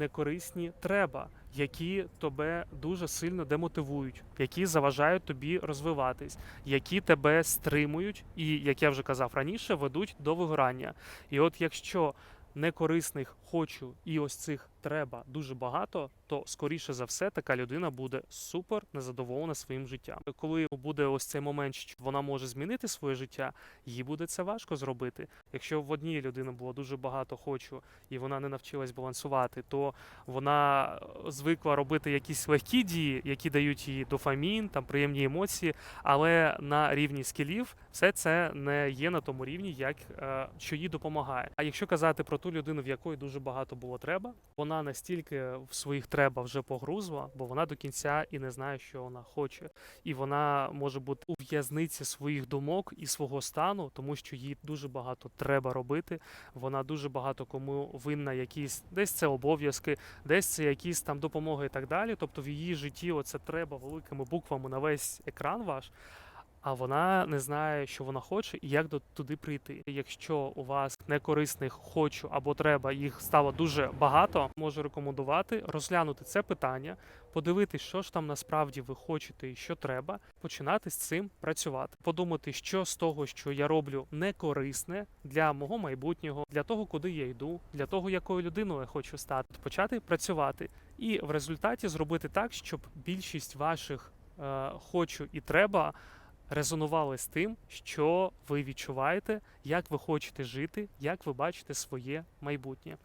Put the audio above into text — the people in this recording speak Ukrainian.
некорисні треба, які тебе дуже сильно демотивують, які заважають тобі розвиватись, які тебе стримують, і, як я вже казав раніше, ведуть до вигорання. І от якщо некорисних хочу і ось цих треба дуже багато, то скоріше за все така людина буде супер незадоволена своїм життям. Коли буде ось цей момент, що вона може змінити своє життя, їй буде це важко зробити. Якщо в одній людини було дуже багато хочу, і вона не навчилась балансувати, то вона е, звикла робити якісь легкі дії, які дають їй дофамін, там приємні емоції, але на рівні скілів все це не є на тому рівні, як е, що їй допомагає. А якщо казати про ту людину, в якої дуже багато було треба, вона настільки в своїх треба вже погрузла, бо вона до кінця і не знає, що вона хоче, і вона може бути у в'язниці своїх думок і свого стану, тому що їй дуже багато треба робити. Вона дуже багато кому винна якісь десь це обов'язки, десь це якісь там допомоги і так далі. Тобто в її житті оце треба великими буквами на весь екран ваш. А вона не знає, що вона хоче і як до туди прийти. Якщо у вас некорисних хочу або треба, їх стало дуже багато, можу рекомендувати розглянути це питання, подивитись, що ж там насправді ви хочете і що треба, починати з цим працювати, подумати, що з того, що я роблю, не корисне для мого майбутнього, для того, куди я йду, для того, якою людиною я хочу стати, почати працювати, і в результаті зробити так, щоб більшість ваших е, хочу і треба резонували з тим, що ви відчуваєте, як ви хочете жити, як ви бачите своє майбутнє.